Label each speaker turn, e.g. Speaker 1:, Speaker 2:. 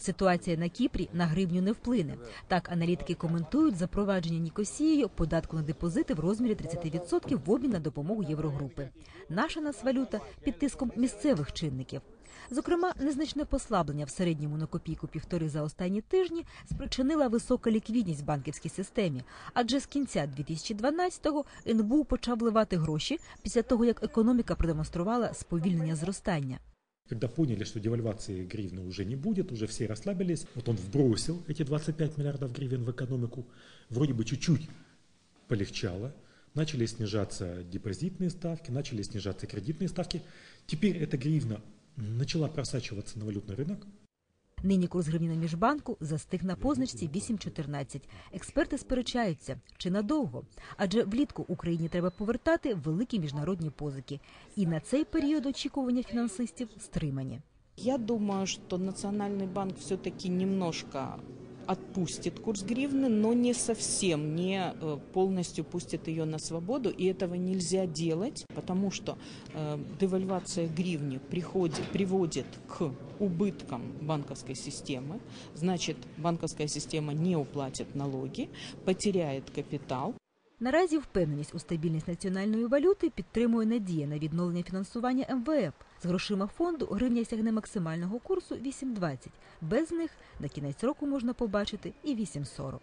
Speaker 1: Ситуація на Кіпрі на гривню не вплине. Так аналітики коментують запровадження Нікосією податку на депозити в розмірі 30% в обмін на допомогу Єврогрупи. Наша нацвалюта під тиском місцевих чинників. Зокрема, незначне послаблення в середньому на копійку півтори за останні тижні спричинила висока ліквідність в банківській системі. Адже з кінця 2012-го НБУ почав вливати гроші після того, як економіка продемонструвала сповільнення зростання.
Speaker 2: Когда поняли, что девальвации гривны уже не будет, уже все расслабились, вот он вбросил эти 25 миллиардов гривен в экономику, вроде бы чуть-чуть полегчало, начали снижаться депозитные ставки, начали снижаться кредитные ставки. Теперь эта гривна начала просачиваться на валютный рынок,
Speaker 1: Нині курс гривні на міжбанку застиг на позначці 8,14. Експерти сперечаються, чи надовго, адже влітку Україні треба повертати великі міжнародні позики. І на цей період очікування фінансистів стримані.
Speaker 3: Я думаю, что Национальный банк все-таки немножко отпустит курс гривны, но не совсем, не э, полностью пустит ее на свободу. И этого нельзя делать, потому что э, девальвация гривни приходит, приводит к убыткам банковской системы. Значит, банковская система не уплатит налоги, потеряет капитал.
Speaker 1: Наразі впевненість у стабільність національної валюти підтримує надія на відновлення фінансування МВФ. З грошима фонду гривня сягне максимального курсу 8,20. Без них на кінець року можна побачити і 8,40.